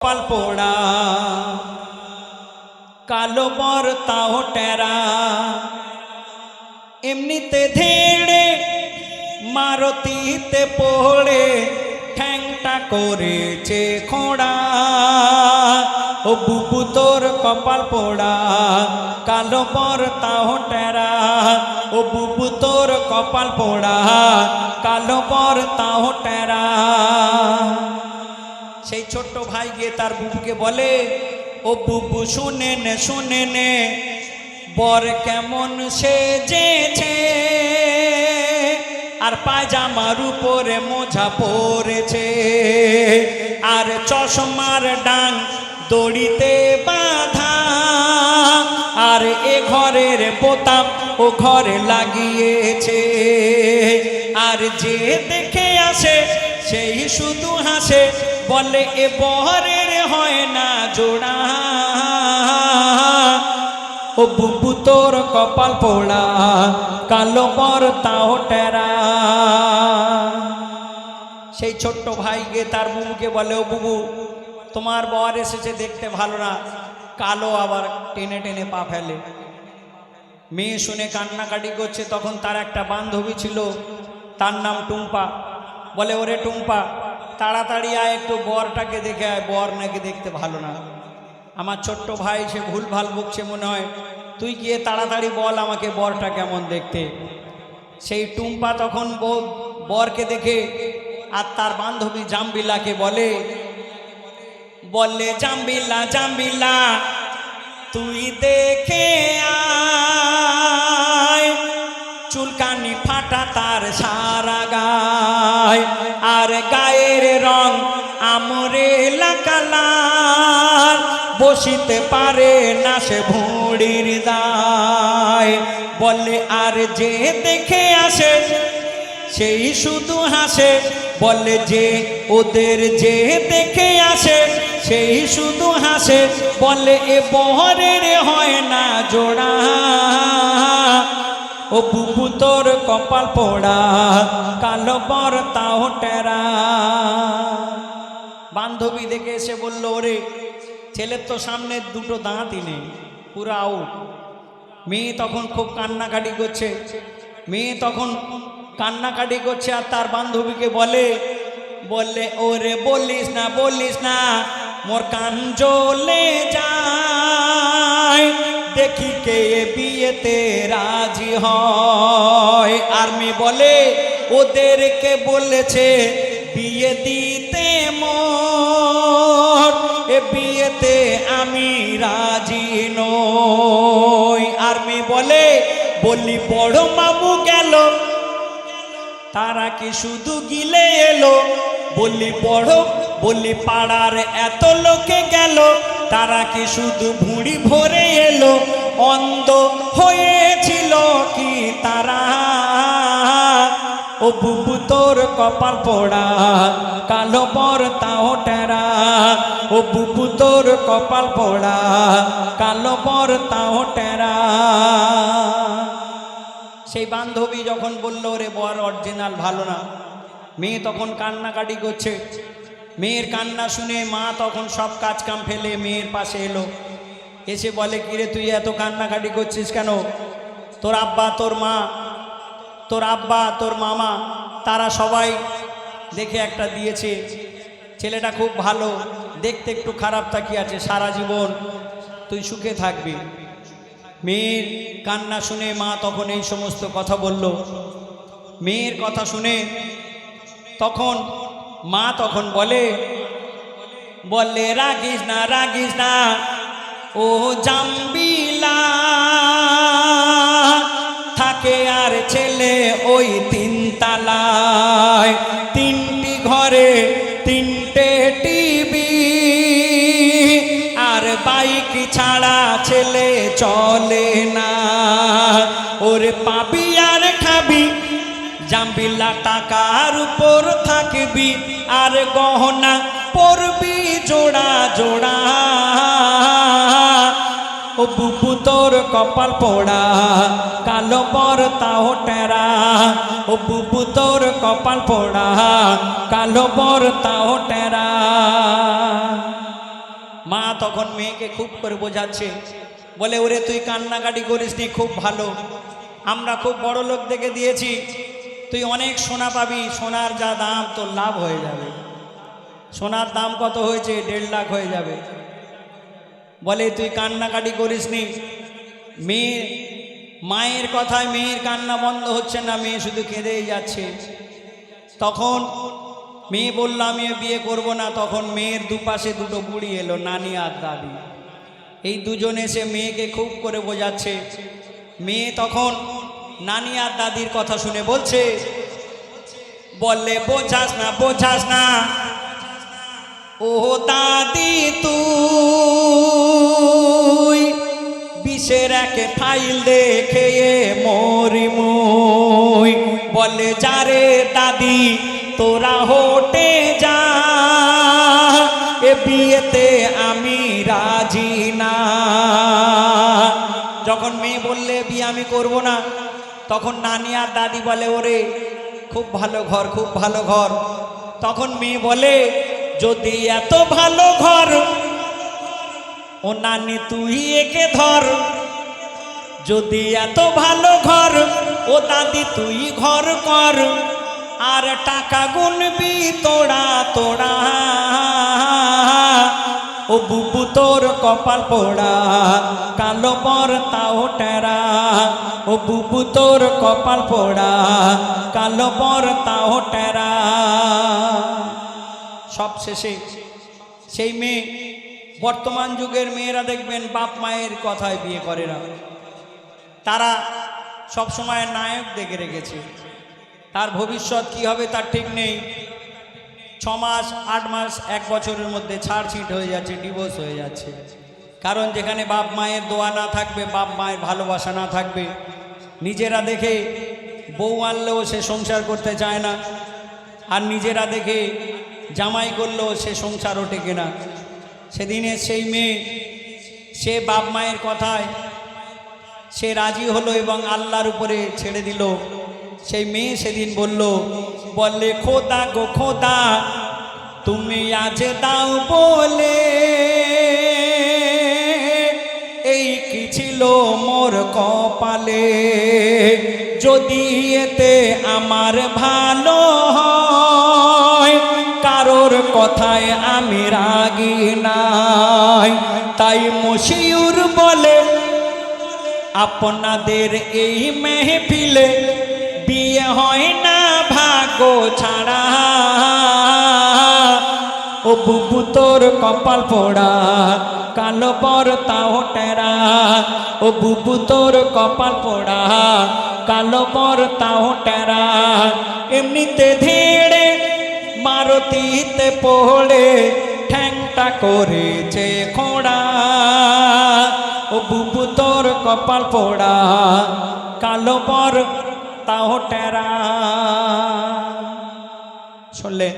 কপাল পোড়া। কালো বর তাও টেরা। এমনিতে ধেড়ে মারতিতে পড়ে, ঠ্যাংটা করেছে খোঁড়া। ও বুবু তোর কপাল পোড়া, কালো বর তাও টেরা। ও বুবু তোর কপাল পোড়া, কালো বর তাও টেরা। সেই ছোট্ট ভাই গিয়ে তার বুবুকে বলে, ও বুবু, শুনে নে শুনে নে, বর কেমন সেজেছে। আর পায়জামার উপরে মোজা পরেছে। আর চশমার ডাং দড়িতে বাঁধা। আর এ ঘরের বোতাম ও ঘরে লাগিয়েছে। আর যে দেখে আসে, সেই শুধু হাসে। বলে, এ বহরের হয় না জোড়া। ও বুবু তোর কপাল পোড়া, কালো বর তাও টেরা। সেই ছোট্ট ভাই গিয়ে তার বুবুকে বলে, ও বুবু, তোমার বর এসেছে দেখতে ভালো না। কালো আবার টেনে টেনে পা ফেলে। মেয়ে শুনে কান্নাকাটি করছে, তখন তার একটা বান্ধবী ছিল, তার নাম টুম্পা। বলে, ওরে টুম্পা তাড়াতাড়ি আয়, একটু বরটাকে দেখে আয়। বর নাকি দেখতে ভালো না। আমার ছোট্ট ভাই, সে ভুল ভালো বকছে মনে হয়। তুই গিয়ে তাড়াতাড়ি বল আমাকে বরটা কেমন দেখতে। সেই টুম্পা তখন বরকে দেখে, আর তার বান্ধবী জাম্বিলাকে বলে, বললে জাম্বিলা জাম্বিলা তুই দেখে আয়। বসিতে পারে না সে ভুঁড়ির দায়। বলে, আর যে দেখে আসে, সেই শুধু হাসে। বলে, যে ওদের যে দেখে আসে, সেই শুধু হাসে। বলে, এ বহরের হয় না জোড়া। ও বুবু, তোর কপাল পোড়া, কালো বর তাও টেরা। বান্ধবী দেখে এসে বলল, ওরে ছেলের তো সামনে দুটো দাঁতই নেই, পুরো আউট মেয়ে তখন খুব কান্নাকাটি করছে। মেয়ে তখন কান্নাকাটি করছে আর তার বান্ধবীকে বলে, বললে, ওরে বলিস না বলিস না, মোর কান জ্বলে যায়। দেখি কে বিয়েতে রাজি হয়। আর মেয়ে বলে, ওদেরকে বলেছে বিয়ে দিতে মোর এ বিয়েতে আমি রাজি নই। আর মেয়ে বলে, বলি, বড় মামু গেল। তারা কি শুধু গিলে এলো? বলি, বড়, বলি, পাড়ার এত লোকে গেল। তারা কি শুধু ভুঁড়ি ভরে এলো? অন্ধ হয়েছিল কি তারা? ও বুবু, তোর কপাল পোড়া, কালো বর তাও টেরা। ও বুবু তোর কপাল পোড়া, কালো পর তাও টেরা। সেই বান্ধবী যখন বলল রে বর অরিজিনাল ভালো না। মেয়ে তখন কান্নাকাটি করছে। মেয়ের কান্না শুনে মা তখন সব কাজ কাম ফেলে মেয়ের পাশে এলো। এসে বলে, কিরে, তুই এত কান্নাকাটি করছিস কেন? তোর আব্বা, তোর মা, তোর আব্বা, তোর মামা, তারা সবাই দেখে একটা দিয়েছে। ছেলেটা খুব ভালো, দেখতে একটু খারাপ তাকি আছে সারা জীবন। তুই সুখে থাকবি। মেয়ের কান্না শুনে মা তখন এই সমস্ত কথা বলল। মেয়ের কথা শুনে তখন মা তখন বলে, বললে, রাগিস না রাগিস না, ও জাম্বিলা। থাকে আর ছেলে ওই তিন বাইক ছাড়া ছেলে চলে না। ওরে পাবি আর খাবি, জাম্বিলা টাকার উপর থাকবি, আর গহনা পরবি জোড়া জোড়া। ও বুবু তোর কপাল পোড়া, কালো বর তাও টেরা। ও বুবু তোর কপাল পোড়া, কালো বর তাও টেরা। মা তখন মেয়েকে খুব করে বোঝাচ্ছে, বলে, ওরে, তুই কান্নাকাটি করিস নি, খুব ভালো। আমরা খুব বড় লোক দেখে দিয়েছি, তুই অনেক সোনা পাবি, সোনার যা দাম, তোর লাভ হয়ে যাবে। সোনার দাম কত হয়েছে? দেড় লাখ হয়ে যাবে। বলে, তুই কান্নাকাটি করিস নি। মেয়ে, মায়ের কথায় মেয়ের কান্না বন্ধ হচ্ছে না, মেয়ে শুধু কেঁদেই যাচ্ছে। তখন মেয়ে বলল, আমি বিয়ে করব না। তখন মেয়ের দুপাশে দুটো বুড়ি এলো, নানি আর দাদি। এই দুজন এসে মেয়েকে খুব করে বোঝাচ্ছে। মেয়ে তখন নানি আর দাদির কথা শুনে বলছে, বললে বোঝাস না বোঝাস না। ও দাদি তুই, বিষের এক ফাইল দেখে মরি মুই বলে যারে দাদি তোরা হোটে যা। এ বিয়েতে আমি রাজি না। যখন মেয়ে বললে, বিয়ে আমি করব না, তখন নানি আর দাদি বলে, ওরে, খুব ভালো ঘর, খুব ভালো ঘর। তখন মেয়ে বলে, যদি এত ভালো ঘর, ও নানি তুই একে ধর। যদি এত ভালো ঘর, ও দাদি তুই ঘর কর। আর টাকা গুনবি তোড়া তোড়া। ও বুবু তোর কপাল পোড়া, কালো পর তাও টেরা। ও বুবু তোর কপাল পোড়া, কালো পর তাও টেরা। সব শেষে সেই মেয়ে, বর্তমান যুগের মেয়েরা দেখবেন বাপ মায়ের কথায় বিয়ে করে না। তারা সবসময় নায়ক দেখে রেখেছে। তার ভবিষ্যৎ কি হবে তার ঠিক নেই। ছ মাস, আট মাস, এক বছরের মধ্যে ছাড়ছিট হয়ে যাচ্ছে ডিভোর্স হয়ে যাচ্ছে। কারণ যেখানে বাপ মায়ের দোয়া না থাকবে, বাপ মায়ের ভালোবাসা না থাকবে, নিজেরা দেখে বউ আনলেও সে সংসার করতে চায় না, আর নিজেরা দেখে জামাই করলেও সে সংসারও টেকে না। সেদিনে সেই মেয়ে, সে বাপ মায়ের কথায়, সে রাজি হলো এবং আল্লাহর উপরে ছেড়ে দিল। সেই মেয়ে সেদিন বলল বললে খোদা গো খোদা, তুমি আজ দাও বলে, এই কি ছিল মোর কপালে? যদি এতে আমার ভালো হয়, কারোর কথায় আমি রাগি নাই। তাই মশিউর বলে, আপনাদের এই মেহফিলে বিয়ে হয় না ভাগ্য ছাড়া। ও বুবু তোর কপাল পোড়া, কালো পর তাও টেরা। ও বুবু তোর কপাল পোড়া, কালো পর তাও টেরা। এমনিতে ধেড়ে মারতিতে পড়ে, ঠ্যাংটা করেছে খোড়া। ও বুবু তোর কপাল পোড়া, কালো পর তাও টেরা। শুনলে?